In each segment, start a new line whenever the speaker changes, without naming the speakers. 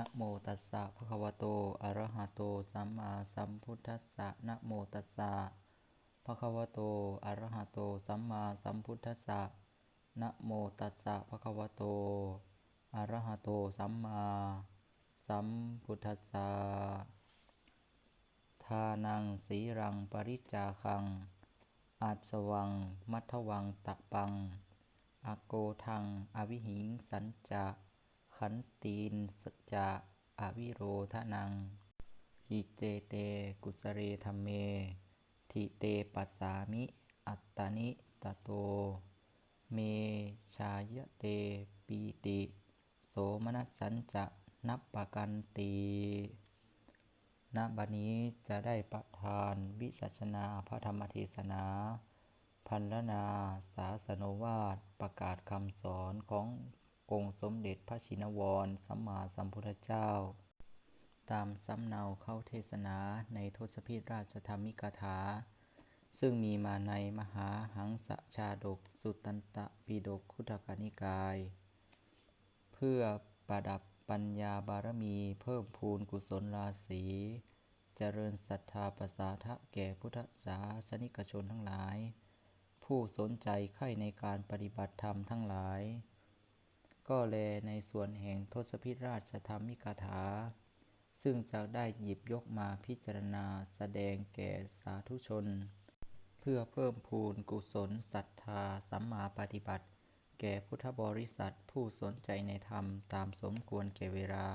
นะโมตัสสะภะคะวะโต อะระหะโต สัมมาสัมพุทธัสสะนะโมตัสสะภะคะวะโต อะระหะโต สัมมาสัมพุทธัสสะนะโมตัสสะภะคะวะโต อะระหะโต สัมมาสัมพุทธัสสะทานังสีรังปริจจาคัง อาสวัง มัทวังตะปัง อโกทัง อวิหิงสัญจะ ขันตีนสัจจะอวิโรทนัง หิเจเต กุสเรธรรมเม ทิเตปัสสามิ อัตตานิตโต เมชายเตปีติ โสมนัสสัญจะนับปะกันตีณบัดนี้จะได้ประทานวิสัชนาพระธรรมเทศนา พันลนาศาสนวาทประกาศคำสอนของ องค์สมเด็จพระชินวร สัมมาสัมพุทธเจ้า ตามสำเนาเข้าเทศนาในทศพิธราชธรรมิกถา ซึ่งมีมาในมหาหังสชาดก สุตันตะปิฎกคุตกานิกาย เพื่อประดับปัญญาบารมีเพิ่มพูนกุศลราศีเจริญศรัทธาประสาทะแก่พุทธศาสนิกชนทั้งหลาย ผู้สนใจใคร่ในการปฏิบัติธรรมทั้งหลาย ก็แลในส่วนแห่งทศพิราชธรรมิกถา ซึ่งจะได้หยิบยกมาพิจารณาแสดงแก่สาธุชน เพื่อเพิ่มพูนกุศลศรัทธาสัมมาปฏิบัติ แก่พุทธบริษัทผู้สนใจในธรรมตามสมควรแก่เวลา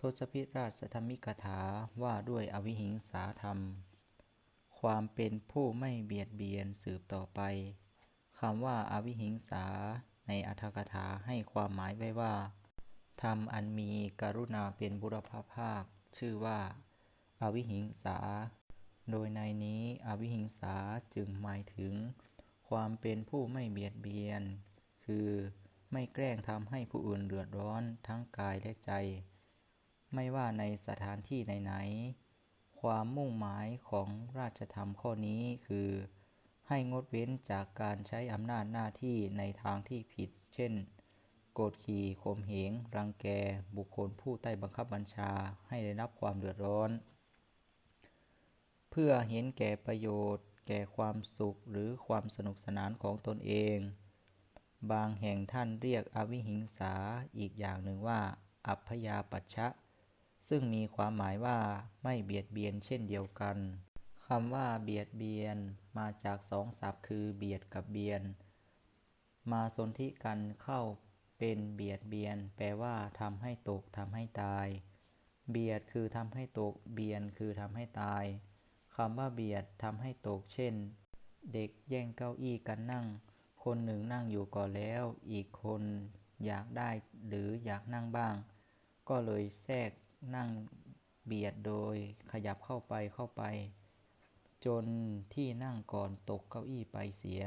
ทศพิราชธรรมิกถาว่าด้วยอวิหิงสาธรรม ความเป็นผู้ไม่เบียดเบียนสืบต่อไปคำว่าอาวิหิงสา ในอัตถกถาให้ความหมายไว้ว่าธรรมอันมีกรุณาเป็นบุรพภาค ชื่อว่าอาวิหิงสา โดยในนี้อวิหิงสาจึงหมายถึง ความเป็นผู้ไม่เบียดเบียน คือไม่แกล้งทำให้ผู้อื่นเดือดร้อนทั้งกายและใจ ไม่ว่าในสถานที่ไหนๆความมุ่งหมายของราชธรรมข้อนี้คือ ให้งดเว้นจากการใช้อำนาจหน้าที่ในทางที่ผิด เช่น โกดขี่ข่มเหง รังแก บุคคลผู้ใต้บังคับบัญชาให้ได้รับความเดือดร้อน เพื่อเห็นแก่ประโยชน์ แก่ความสุขหรือความสนุกสนานของตนเอง บางแห่งท่านเรียกอวิหิงสาอีกอย่างหนึ่งว่า อัพพยาปัชชะ ซึ่งมีความหมายว่าไม่เบียดเบียนเช่นเดียวกัน คำว่าเบียดเบียนมาจากสองศัพท์คือเบียดกับเบียน มาสนธิกันเข้าเป็นเบียดเบียน แปลว่าทำให้ตกทำให้ตาย เบียดคือทำให้ตก เบียนคือทำให้ตายคำว่าเบียดทำให้ตกเช่น เด็กแย่งเก้าอี้กันนั่ง คนหนึ่งนั่งอยู่ก่อนแล้ว อีกคนอยากได้หรืออยากนั่งบ้าง ก็เลยแทรกนั่งเบียดโดยขยับเข้าไปเข้าไป จนที่นั่งก่อนตกเก้าอี้ไปเสีย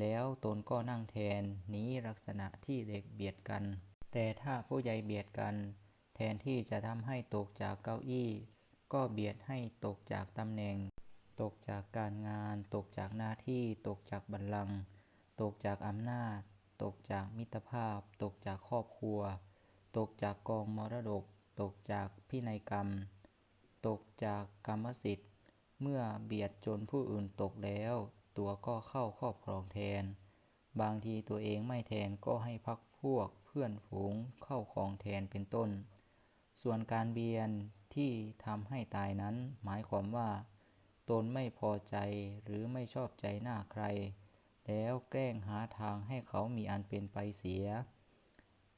แล้วตนก็นั่งแทนนี้ลักษณะที่เด็กเบียดกัน แต่ถ้าผู้ใหญ่เบียดกัน แทนที่จะทำให้ตกจากเก้าอี้ ก็เบียดให้ตกจากตำแหน่ง ตกจากการงาน ตกจากหน้าที่ ตกจากบัลลังก์ตกจากอำนาจ ตกจากมิตรภาพ ตกจากครอบครัว ตกจากกองมรดก ตกจากพินัยกรรม ตกจากกรรมสิทธิ์ เมื่อเบียดจนผู้อื่นตกแล้ว ตัวก็เข้าครอบครองแทน บางทีตัวเองไม่แทนก็ให้พักพวกเพื่อนฝูงเข้าครองแทนเป็นต้น ส่วนการเบียนที่ทำให้ตายนั้น หมายความว่า ตนไม่พอใจหรือไม่ชอบใจหน้าใคร แล้วแกล้งหาทางให้เขามีอันเป็นไปเสีย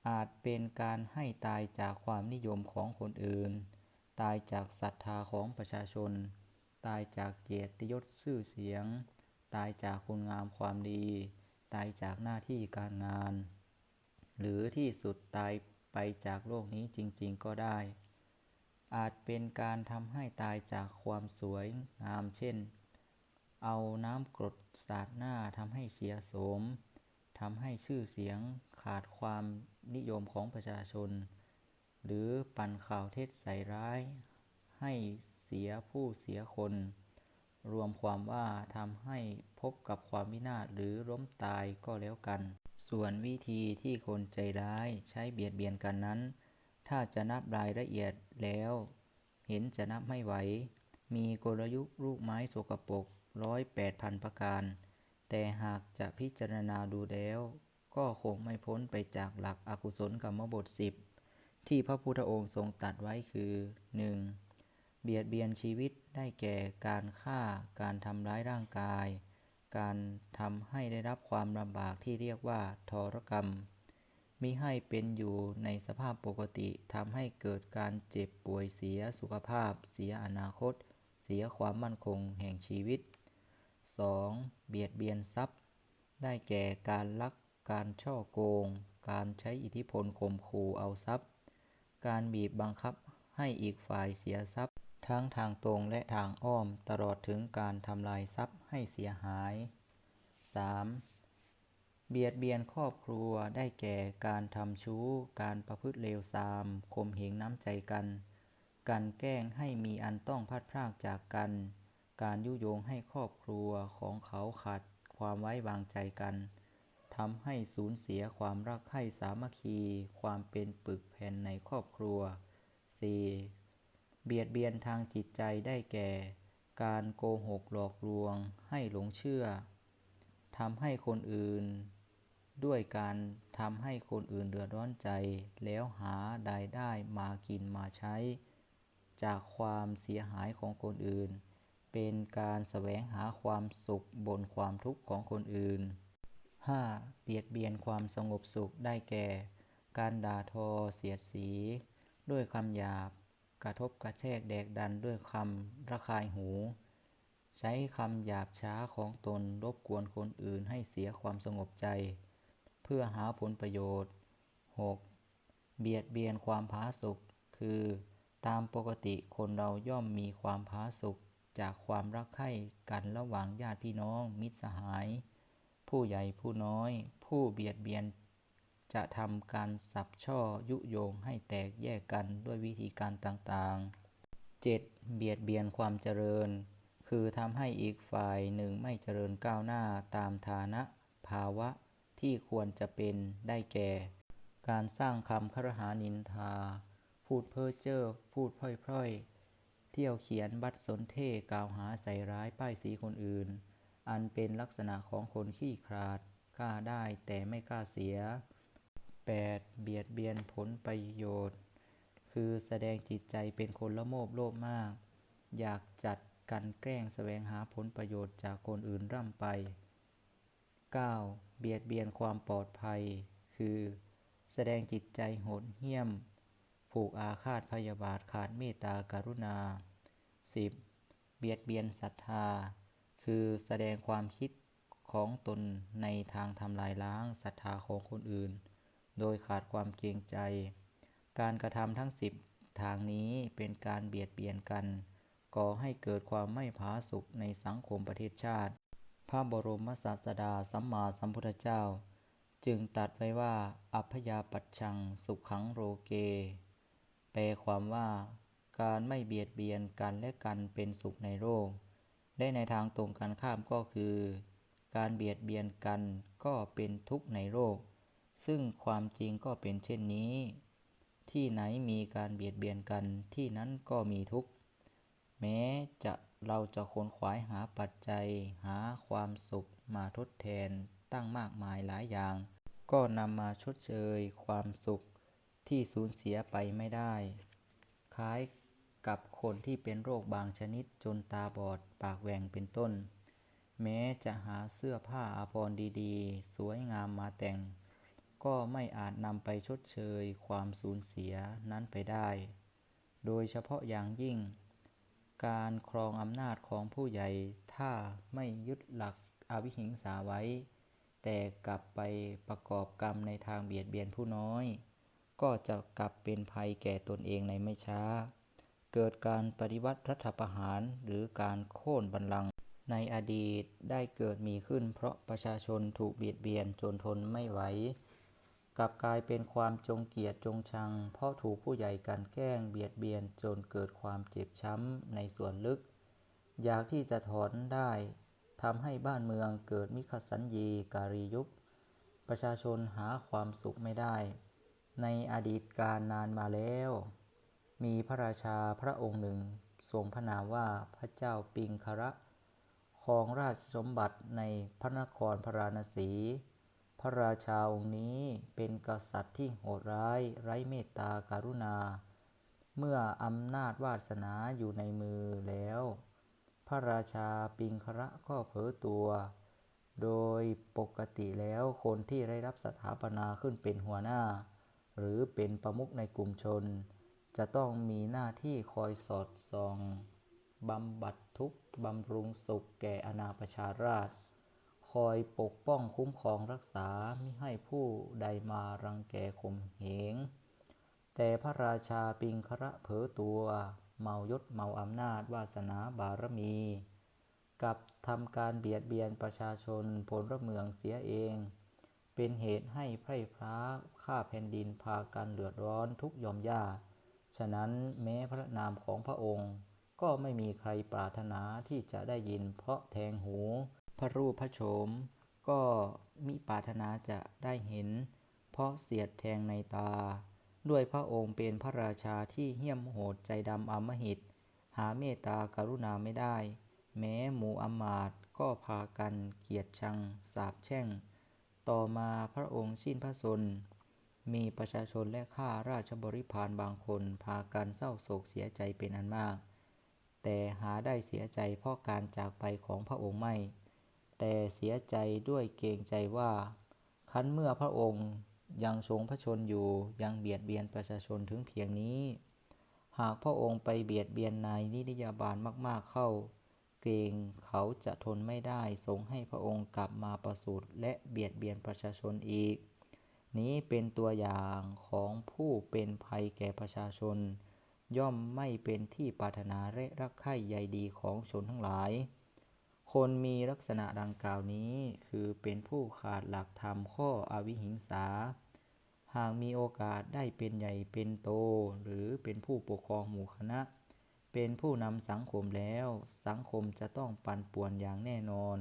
อาจเป็นการให้ตายจากความนิยมของคนอื่น ตายจากศรัทธาของประชาชน ตายจากเกียรติยศชื่อเสียง ตายจากคุณงามความดี ตายจากหน้าที่การงาน หรือที่สุดตายไปจากโลกนี้จริง ๆ ก็ได้ อาจเป็นการทำให้ตายจากความสวยงามเช่น เอาน้ำกรดสาดหน้าทำให้เสียโสมทำให้ชื่อเสียงขาดความนิยมของประชาชน หรือปั่นข่าวเท็จใส่ร้าย ให้เสียผู้เสียคน รวมความว่าทำให้พบกับความวินาศหรือล้มตายก็แล้วกัน ส่วนวิธีที่คนใจร้ายใช้เบียดเบียนกันนั้น ถ้าจะนับรายละเอียดแล้ว เห็นจะนับไม่ไหว มีกลยุทธ์ลูกไม้สกปรกร้อยแปดพันประการ แต่หากจะพิจารณาดูแล้ว ก็คงไม่พ้นไปจากหลักอกุศลกรรมบทสิบที่พระพุทธองค์ทรงตรัสไว้คือ 1. เบียดเบียนชีวิตได้แก่การฆ่า การทำร้ายร่างกาย การทำให้ได้รับความลำบากที่เรียกว่าทรกรรม มิให้เป็นอยู่ในสภาพปกติทำให้เกิดการเจ็บป่วยเสียสุขภาพ เสียอนาคต เสียความมั่นคงแห่งชีวิต 2. เบียดเบียนทรัพย์ ได้แก่การลัก การช่อโกง การใช้อิทธิพลข่มขู่เอาทรัพย์ การบีบบังคับให้อีกฝ่ายเสียทรัพย์ ทั้งทางตรงและทางอ้อมตลอดถึงการทำลายทรัพย์ให้เสียหาย 3. เบียดเบียนครอบครัวได้แก่การทำชู้ การประพฤติเลวทรามข่มเหงน้ำใจกัน การแกล้งให้มีอันต้องพัดพรากจากกัน การยุยงให้ครอบครัวของเขาขาดความไว้วางใจกันทำให้สูญเสียความรักใคร่สามัคคี ความเป็นปึกแผ่นในครอบครัว 4. เบียดเบียนทางจิตใจได้แก่ การโกหกหลอกลวงให้หลงเชื่อทำให้คนอื่น ด้วยการทำให้คนอื่นเดือดร้อนใจ แล้วหารายได้มากินมาใช้ จากความเสียหายของคนอื่น เป็นการแสวงหาความสุขบนความทุกข์ของคนอื่น 5. เบียดเบียนความสงบสุขได้แก่ การด่าทอเสียดสี ด้วยคำหยาบ ระทบกระแทกแดกดันด้วยคำระคายหู ใช้คำหยาบช้าของตนรบกวนคนอื่นให้เสียความสงบใจ เพื่อหาผลประโยชน์ 6. เบียดเบียนความผาสุกคือตามปกติคนเราย่อมมีความผาสุกจากความรักใคร่กันระหว่างญาติพี่น้องมิตรสหาย ผู้ใหญ่ผู้น้อย ผู้เบียดเบียน จะทำการสับช่อยุโยงให้แตกแยกกันด้วยวิธีการต่างๆ 7. เบียดเบียนความเจริญ คือทำให้อีกฝ่ายหนึ่งไม่เจริญก้าวหน้าตามฐานะ ภาวะที่ควรจะเป็นได้แก่ การสร้างคำครหานินทา พูดเพ้อเจ้อพูดพร่อยๆ เที่ยวเขียนบัตรสนเทกล่าวหาใส่ร้ายป้ายสีคนอื่น อันเป็นลักษณะของคนขี้ขลาดกล้าได้แต่ไม่กล้าเสีย 8. เบียดเบียนผลประโยชน์ คือแสดงจิตใจเป็นคนละโมบโลภมาก อยากจัดกันแกล้งแสวงหาผลประโยชน์จากคนอื่นร่ำไป 9. เบียดเบียนความปลอดภัย คือ แสดงจิตใจโหดเหี้ยม ผูกอาฆาตพยาบาทขาดเมตตากรุณา 10. เบียดเบียนศรัทธา คือแสดงความคิดของตนในทางทำลายล้างศรัทธาของคนอื่น โดยขาดความเกรงใจ การกระทำทั้งสิบทางนี้เป็นการเบียดเบียนกัน ก่อให้เกิดความไม่ผาสุกในสังคมประเทศชาติ พระบรมศาสดาสัมมาสัมพุทธเจ้า จึงตรัสไว้ว่า อัพยาปัชชังสุขขังโรเก แปลความว่าการไม่เบียดเบียนกันและกันเป็นสุขในโลกและในทางตรงกันข้ามก็คือ การเบียดเบียนกันก็เป็นทุกข์ในโลก ซึ่งความจริงก็เป็นเช่นนี้ ที่ไหนมีการเบียดเบียนกันที่นั้นก็มีทุกข์ แม้จะเราจะค้นขวายหาปัจจัย หาความสุขมาทดแทนตั้งมากมายหลายอย่าง ก็นำมาชดเชยความสุขที่สูญเสียไปไม่ได้ คล้ายกับคนที่เป็นโรคบางชนิดจนตาบอดปากแหว่งเป็นต้น แม้จะหาเสื้อผ้าอาภรณ์ดีๆ สวยงามมาแต่ง ก็ไม่อาจนำไปชดเชยความสูญเสียนั้นไปได้ โดยเฉพาะอย่างยิ่ง การครองอำนาจของผู้ใหญ่ถ้าไม่ยึดหลักอวิหิงสาไว้ แต่กลับไปประกอบกรรมในทางเบียดเบียนผู้น้อย ก็จะกลับเป็นภัยแก่ตนเองในไม่ช้า เกิดการปฏิวัติรัฐประหารหรือการโค่นบัลลังก์ในอดีตได้เกิดมีขึ้นเพราะประชาชนถูกเบียดเบียนจนทนไม่ไหว กลับกลายเป็นความจงเกลียดจงชัง เพราะถูกผู้ใหญ่กันแกล้งเบียดเบียนจนเกิดความเจ็บช้ำในส่วนลึก อยากที่จะถอนได้ทำให้บ้านเมืองเกิดมิขสัญญีการียุคประชาชนหาความสุขไม่ได้ ในอดีตการนานมาแล้ว มีพระราชาพระองค์หนึ่งทรงพระนามว่าพระเจ้าปิงคระครองราชสมบัติในพระนครพระราณสี ระราชาองค์นี้เป็นกษัตริย์ที่โหดร้าย ไร้เมตตาการุณา เมื่ออำนาจวาสนาอยู่ในมือแล้ว พระราชาปิงคระก็เผลอตัว โดยปกติแล้วคนที่ได้รับสถาปนาขึ้นเป็นหัวหน้า หรือเป็นประมุขในกลุ่มชน จะต้องมีหน้าที่คอยสอดส่องบำบัดทุกข์บำรุงสุขแก่อาณาประชาราษฎร อยปกป้องคุ้มครองรักษาไม่ให้ผู้ใดมารังแกข่มเหง แต่พระราชาปิงคระเผลอตัว เมายศเมาอำนาจวาสนาบารมี กับทำการเบียดเบียนประชาชนพลเมืองเสียเอง เป็นเหตุให้ไพร่พระข้าแผ่นดินพากันเดือดร้อนทุกยอมยาฉะนั้นแม้พระนามของพระองค์ ก็ไม่มีใครปรารถนาที่จะได้ยินเพราะแทงหู พระรูปพระโฉม ก็มิปรารถนาจะได้เห็น เพราะเสียดแทงในตา ด้วยพระองค์เป็นพระราชาที่เหี้ยมโหดใจดำอมหิต หาเมตตากรุณาไม่ได้ แม้หมู่อมาตก็พากันเกียดชัง สาบแช่ง ต่อมาพระองค์สิ้นพระชนมีประชาชนและข้าราชบริพารบางคนพากันเศร้าโศกเสียใจเป็นอันมาก แต่หาได้เสียใจเพราะการจากไปของพระองค์ไม่ แต่เสียใจด้วยเกรงใจว่า คั้นเมื่อพระองค์ยังทรงพระชนอยู่ยังเบียดเบียนประชาชนถึงเพียงนี้ หากพระองค์ไปเบียดเบียนนายนิยาบาลมากๆเข้า เกรงเขาจะทนไม่ได้ทรงให้พระองค์กลับมาประสูติและเบียดเบียนประชาชนอีก นี้เป็นตัวอย่างของผู้เป็นภัยแก่ประชาชน ย่อมไม่เป็นที่ปรารถนาและรักใคร่ใยดีของชนทั้งหลาย คนมีลักษณะดังกล่าวนี้ คือเป็นผู้ขาดหลักธรรมข้ออวิหิงสา หากมีโอกาสได้เป็นใหญ่เป็นโต หรือเป็นผู้ปกครองหมู่คณะ เป็นผู้นำสังคมแล้ว สังคมจะต้องปั่นป่วนอย่างแน่นอน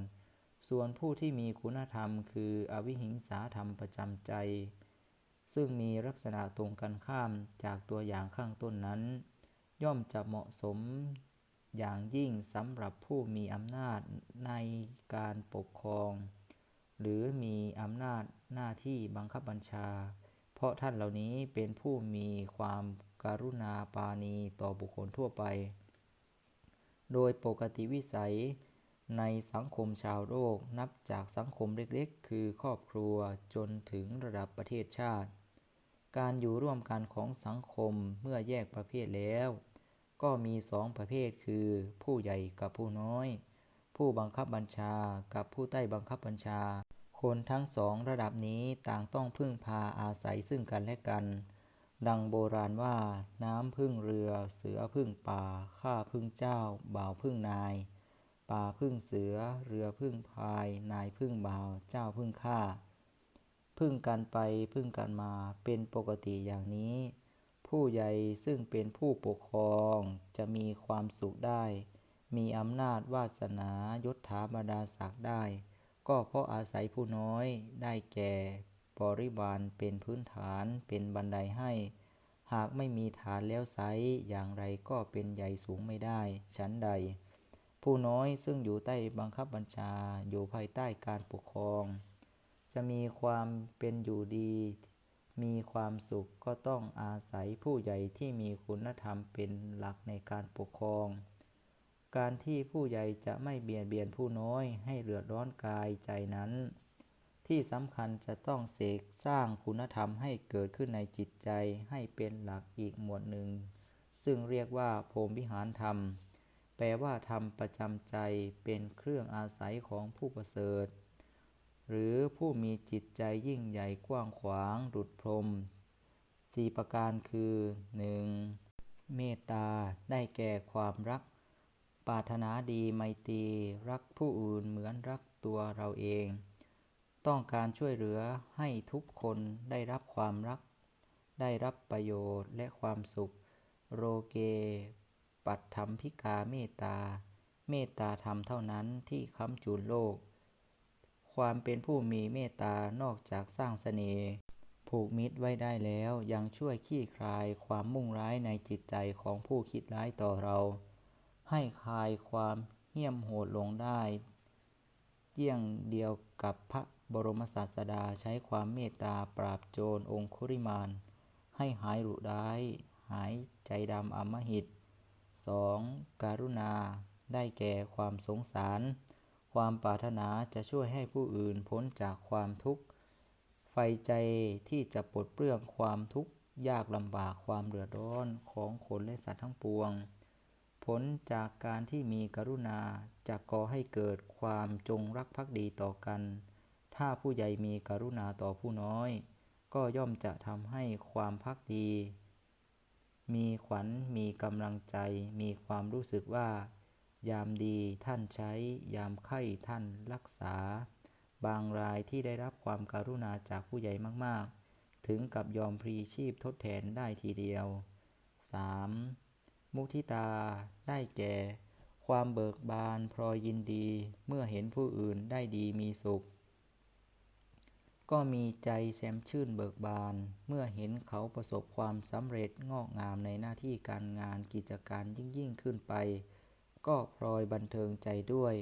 ส่วนผู้ที่มีคุณธรรมคืออวิหิงสาธรรมประจำใจ ซึ่งมีลักษณะตรงกันข้ามจากตัวอย่างข้างต้นนั้น ย่อมจะเหมาะสม อย่างยิ่งสำหรับผู้มีอำนาจในการปกครอง หรือมีอำนาจหน้าที่บังคับบัญชา เพราะท่านเหล่านี้เป็นผู้มีความการุณาปาณีต่อบุคคลทั่วไป โดยปกติวิสัยในสังคมชาวโลกนับจากสังคมเล็กๆ คือครอบครัวจนถึงระดับประเทศชาติ การอยู่ร่วมกันของสังคมเมื่อแยกประเภทแล้ว ก็มีสองประเภทคือ ผู้ใหญ่กับผู้น้อย ผู้บังคับบัญชากับผู้ใต้บังคับบัญชา คนทั้งสองระดับนี้ต่างต้องพึ่งพาอาศัยซึ่งกันและกัน ดังโบราณว่า น้ำพึ่งเรือ เสือพึ่งป่า ข้าพึ่งเจ้า บ่าวพึ่งนาย ป่าพึ่งเสือ เรือพึ่งพาย นายพึ่งบ่าว เจ้าพึ่งข้าพึ่งกันไปพึ่งกันมาเป็นปกติอย่างนี้ ผู้ใหญ่ซึ่งเป็นผู้ปกครองจะมีความสุขได้ มีอำนาจวาสนายศถาบรรดาศักดิ์ได้ ก็เพราะอาศัยผู้น้อยได้แก่บริวารเป็นพื้นฐานเป็นบันไดให้ หากไม่มีฐานแล้วไซอย่างไรก็เป็นใหญ่สูงไม่ได้ชั้นใด ผู้น้อยซึ่งอยู่ใต้บังคับบัญชาอยู่ภายใต้การปกครอง จะมีความเป็นอยู่ดี มีความสุขก็ต้องอาศัยผู้ใหญ่ที่มีคุณธรรมเป็นหลักในการปกครอง การที่ผู้ใหญ่จะไม่เบียดเบียนผู้น้อยให้เดือดร้อนกายใจนั้น ที่สำคัญจะต้องเสกสร้างคุณธรรมให้เกิดขึ้นในจิตใจให้เป็นหลักอีกหมวดหนึ่ง ซึ่งเรียกว่าพรมวิหารธรรม แปลว่าธรรมประจำใจเป็นเครื่องอาศัยของผู้ประเสริฐ หรือผู้มีจิตใจยิ่งใหญ่กว้างขวางดุจพรมสี่ประการคือ 1. เมตตาได้แก่ความรัก ปรารถนาดีไมตรีรักผู้อื่นเหมือนรักตัวเราเอง ต้องการช่วยเหลือให้ทุกคนได้รับความรัก ได้รับประโยชน์และความสุข โรเก ปัตถมพิกาเมตตา เมตตาธรรมเท่านั้นที่ค้ำจุนโลก ความเป็นผู้มีเมตตานอกจากสร้างเสน่ห์ผูกมิตรไว้ได้แล้วยังช่วยคลี่คลายความมุ่งร้ายในจิตใจของผู้คิดร้ายต่อเรา ให้คลายความเหี้ยมโหดลงได้ เยี่ยงเดียวกับพระบรมศาสดาใช้ความเมตตาปราบโจรองคุริมาน ให้หายรุร้าย หายใจดำอมหิต 2. การุณาได้แก่ความสงสาร ความปรารถนาจะช่วยให้ผู้อื่นพ้นจากความทุกข์ ไฟใจที่จะปลดเปลื้องความทุกข์ยากลำบากความเดือดร้อนของคนและสัตว์ทั้งปวง ผลจากการที่มีกรุณาจะก่อให้เกิดความจงรักภักดีต่อกัน ถ้าผู้ใหญ่มีกรุณาต่อผู้น้อย ก็ย่อมจะทำให้ความภักดี มีขวัญ มีกำลังใจ มีความรู้สึกว่า ยามดีท่านใช้ ยามไข้ท่านรักษา บางรายที่ได้รับความการุณาจากผู้ใหญ่มากๆ ถึงกับยอมพลีชีพทดแทนได้ทีเดียว 3. มุทิตา ได้แก่ ความเบิกบานพรอยยินดี เมื่อเห็นผู้อื่นได้ดีมีสุข ก็มีใจแช่มชื่นเบิกบาน เมื่อเห็นเขาประสบความสำเร็จงอกงามในหน้าที่การงานกิจการยิ่งยิ่งขึ้นไป ก็พลอยบันเทิงใจด้วย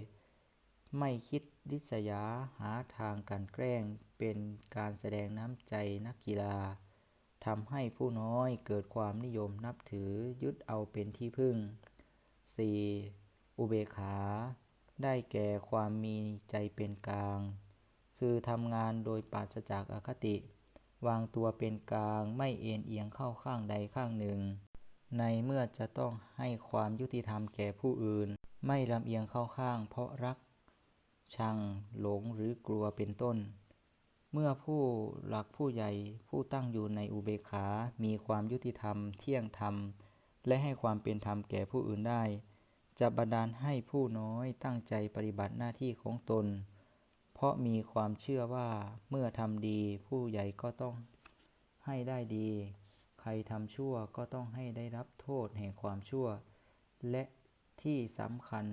ไม่คิดริษยาหาทางการแกล้งเป็นการแสดงน้ำใจนักกีฬาทำให้ผู้น้อยเกิดความนิยมนับถือยึดเอาเป็นที่พึ่ง 4. อุเบกขา ได้แก่ความมีใจเป็นกลาง คือทำงานโดยปราศจากอคติ วางตัวเป็นกลางไม่เอ็นเอียงเข้าข้างใดข้างหนึ่ง ในเมื่อจะต้องให้ความยุติธรรมแก่ผู้อื่น ไม่ลำเอียงเข้าข้าง เพราะรัก ชัง หลงหรือกลัวเป็นต้น เมื่อผู้หลักผู้ใหญ่ผู้ตั้งอยู่ในอุเบกขา มีความยุติธรรม เที่ยงธรรม และให้ความเป็นธรรมแก่ผู้อื่นได้ จะบันดาลให้ผู้น้อยตั้งใจปฏิบัติหน้าที่ของตน เพราะมีความเชื่อว่าเมื่อทำดีผู้ใหญ่ก็ต้องให้ได้ดี ใครทำชั่วก็ต้องให้ได้รับโทษแห่งความชั่ว และที่สำคัญ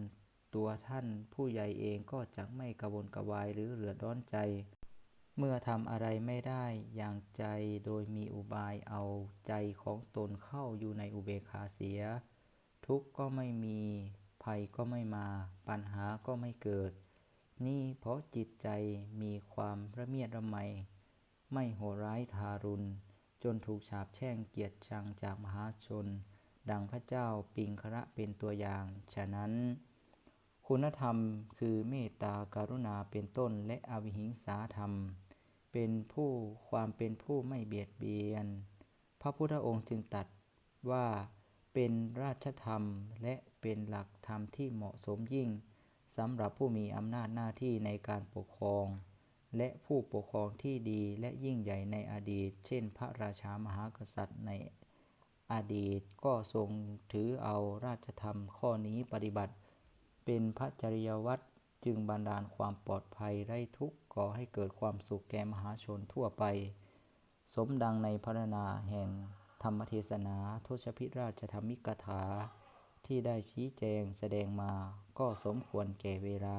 ตัวท่านผู้ใหญ่เองก็จะไม่กระวนกระวายหรือเดือดร้อนใจ เมื่อทำอะไรไม่ได้อย่างใจโดยมีอุบายเอาใจของตนเข้าอยู่ในอุเบกขาเสีย ทุกข์ก็ไม่มีภัยก็ไม่มา ปัญหาก็ไม่เกิด นี่เพราะจิตใจมีความระเมียดระไม ไม่โหดร้ายทารุณ จนถูกฉาบแช่งเกียรติชังจากมหาชน ดังพระเจ้าปิงคระเป็นตัวอย่าง ฉะนั้น คุณธรรมคือเมตตากรุณาเป็นต้นและอวิหิงสาธรรม เป็นผู้ความเป็นผู้ไม่เบียดเบียน พระพุทธองค์จึงตรัสว่าเป็นราชธรรมและเป็นหลักธรรมที่เหมาะสมยิ่งสำหรับผู้มีอำนาจหน้าที่ในการปกครอง และผู้ปกครองที่ดีและยิ่งใหญ่ในอดีต เช่น พระราชามหากษัตริย์ในอดีตก็ทรงถือเอาราชธรรมข้อนี้ปฏิบัติ เป็นพระจริยวัตรจึงบันดาลความปลอดภัยไร้ทุกข์ก่อให้เกิดความสุขแก่มหาชนทั่วไป สมดังในพรรณนาแห่งธรรมเทศนาทศพิราชธรรมิกถา ที่ได้ชี้แจงแสดงมาก็สมควรแก่เวลา